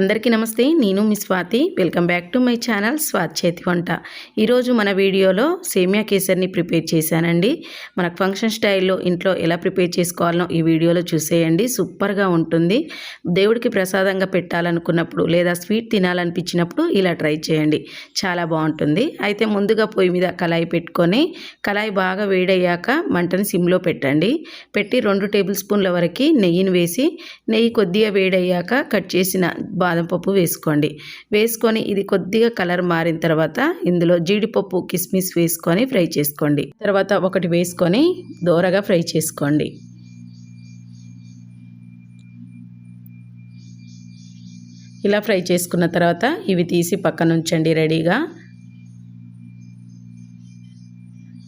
అందరికీ నమస్తే నేను మీ Swathi. Welcome back to my channel Swathi చేతి వంట. ఈరోజు మన వీడియోలో సేమియా కేసర్ని ప్రిపేర్ చేశానండి. మనకు ఫంక్షన్ స్టైల్లో ఇంట్లో ఎలా ప్రిపేర్ చేసుకోవాలనో ఈ వీడియోలో చూసేయండి. సూపర్గా ఉంటుంది. దేవుడికి ప్రసాదంగా పెట్టాలనుకున్నప్పుడు లేదా స్వీట్ తినాలనిపించినప్పుడు ఇలా ట్రై చేయండి. చాలా బాగుంటుంది. అయితే ముందుగా పొయ్యి మీద కళాయి పెట్టుకొని కళాయి బాగా వేడయ్యాక మంటని సిమ్లో పెట్టండి. పెట్టి రెండు టేబుల్ స్పూన్ల వరకు నెయ్యిని వేసి నెయ్యి కొద్దిగా వేడయ్యాక కట్ చేసిన బాదం పప్పు వేసుకోండి. వేసుకొని ఇది కొద్దిగా కలర్ మారిన తర్వాత ఇందులో జీడిపప్పు కిస్మిస్ వేసుకొని ఫ్రై చేసుకోండి. తర్వాత ఒకటి వేసుకొని దోరగా ఫ్రై చేసుకోండి. ఇలా ఫ్రై చేసుకున్న తర్వాత ఇవి తీసి పక్కన ఉంచండి రెడీగా.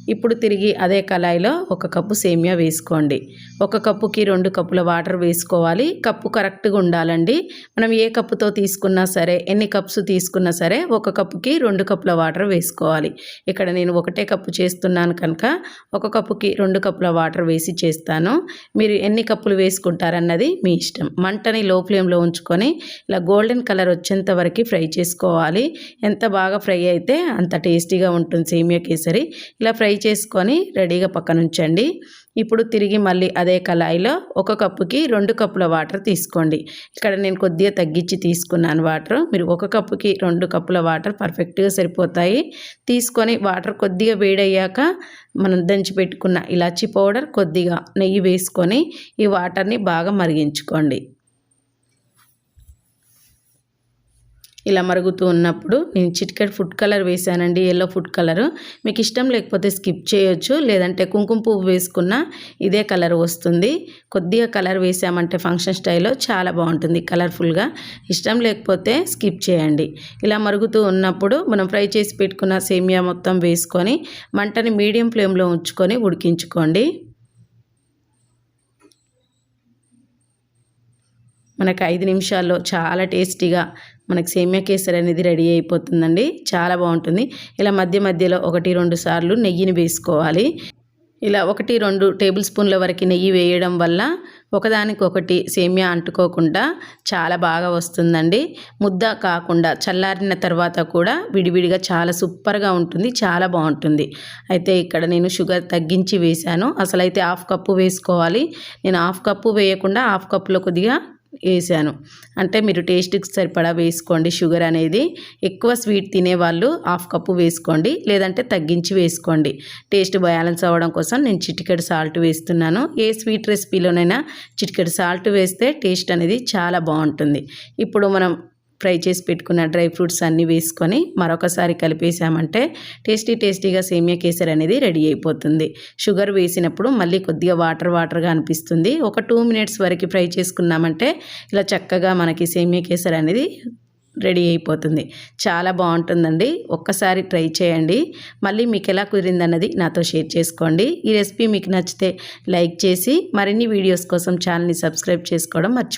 ఇప్పుడు తిరిగి అదే కళాయిలో ఒక కప్పు సేమియా వేసుకోండి. ఒక కప్పుకి రెండు కప్పుల వాటర్ వేసుకోవాలి. కప్పు కరెక్ట్గా ఉండాలండి. మనం ఏ కప్పుతో తీసుకున్నా సరే ఎన్ని కప్స్ తీసుకున్నా సరే ఒక కప్పుకి రెండు కప్పుల వాటర్ వేసుకోవాలి. ఇక్కడ నేను ఒకటే కప్పు చేస్తున్నాను కనుక ఒక కప్పుకి రెండు కప్పుల వాటర్ వేసి చేస్తాను. మీరు ఎన్ని కప్పులు వేసుకుంటారన్నది మీ ఇష్టం. మంటని లో ఫ్లేమ్లో ఉంచుకొని ఇలా గోల్డెన్ కలర్ వచ్చేంత వరకు ఫ్రై చేసుకోవాలి. ఎంత బాగా ఫ్రై అయితే అంత టేస్టీగా ఉంటుంది సేమియా కేసరి. ఇలా ఫ్రై చేసుకొని రెడీగా పక్కన ఉంచండి ఇప్పుడు తిరిగి మళ్ళీ అదే కళాయిలో ఒక కప్పుకి రెండు కప్పుల వాటర్ తీసుకోండి. ఇక్కడ నేను కొద్దిగా తగ్గించి తీసుకున్నాను వాటర్. మీరు ఒక కప్పుకి రెండు కప్పుల వాటర్ పర్ఫెక్ట్గా సరిపోతాయి. తీసుకొని వాటర్ కొద్దిగా వేడయ్యాక మనం దంచి పెట్టుకున్న ఇలాచీ పౌడర్ కొద్దిగా నెయ్యి వేసుకొని ఈ వాటర్ని బాగా మరిగించుకోండి. ఇలా మరుగుతూ ఉన్నప్పుడు నేను చిటికెట్ ఫుడ్ కలర్ వేసానండి ఎల్లో ఫుడ్ కలర్. మీకు ఇష్టం లేకపోతే స్కిప్ చేయొచ్చు లేదంటే కుంకుమ పువ్వు వేసుకున్న ఇదే కలర్ వస్తుంది. కొద్దిగా కలర్ వేసామంటే ఫంక్షన్ స్టైల్లో చాలా బాగుంటుంది కలర్ఫుల్గా. ఇష్టం లేకపోతే స్కిప్ చేయండి. ఇలా మరుగుతూ ఉన్నప్పుడు మనం ఫ్రై చేసి పెట్టుకున్న సేమియా మొత్తం వేసుకొని మంటని మీడియం ఫ్లేమ్లో ఉంచుకొని ఉడికించుకోండి. మనకు ఐదు నిమిషాల్లో చాలా టేస్టీగా మనకు సేమియా కేసరి అనేది రెడీ అయిపోతుందండి. చాలా బాగుంటుంది. ఇలా మధ్య మధ్యలో ఒకటి రెండు సార్లు నెయ్యిని వేసుకోవాలి. ఇలా ఒకటి రెండు టేబుల్ స్పూన్ల వరకు నెయ్యి వేయడం వల్ల ఒకదానికొకటి సేమియా అంటుకోకుండా చాలా బాగా వస్తుందండి. ముద్ద కాకుండా చల్లారిన తర్వాత కూడా విడివిడిగా చాలా సూపర్గా ఉంటుంది. చాలా బాగుంటుంది. అయితే ఇక్కడ నేను షుగర్ తగ్గించి వేశాను. అసలు అయితే హాఫ్ కప్పు వేసుకోవాలి. నేను హాఫ్ కప్పు వేయకుండా హాఫ్ కప్పులో కొద్దిగా వేసాను. అంటే మీరు టేస్ట్కి సరిపడా వేసుకోండి. షుగర్ అనేది ఎక్కువ స్వీట్ తినేవాళ్ళు హాఫ్ కప్పు వేసుకోండి. లేదంటే తగ్గించి వేసుకోండి. టేస్ట్ బ్యాలెన్స్ అవ్వడం కోసం నేను చిటికెడు సాల్ట్ వేస్తున్నాను. ఏ స్వీట్ రెసిపీలోనైనా చిటికెడు సాల్ట్ వేస్తే టేస్ట్ అనేది చాలా బాగుంటుంది. ఇప్పుడు మనం ఫ్రై చేసి పెట్టుకున్న డ్రై ఫ్రూట్స్ అన్నీ వేసుకొని మరొకసారి కలిపేసామంటే టేస్టీ టేస్టీగా సేమియా కేసరి అనేది రెడీ అయిపోతుంది. షుగర్ వేసినప్పుడు మళ్ళీ కొద్దిగా వాటర్ వాటర్గా అనిపిస్తుంది. ఒక టూ మినిట్స్ వరకు ఫ్రై చేసుకున్నామంటే ఇలా చక్కగా మనకి సేమియా కేసరి అనేది రెడీ అయిపోతుంది. చాలా బాగుంటుందండి. ఒక్కసారి ట్రై చేయండి. మళ్ళీ మీకు ఎలా కుదిరిందన్నది నాతో షేర్ చేసుకోండి. ఈ రెసిపీ మీకు నచ్చితే లైక్ చేసి మరిన్ని వీడియోస్ కోసం ఛానల్ని సబ్స్క్రైబ్ చేసుకోవడం మర్చిపో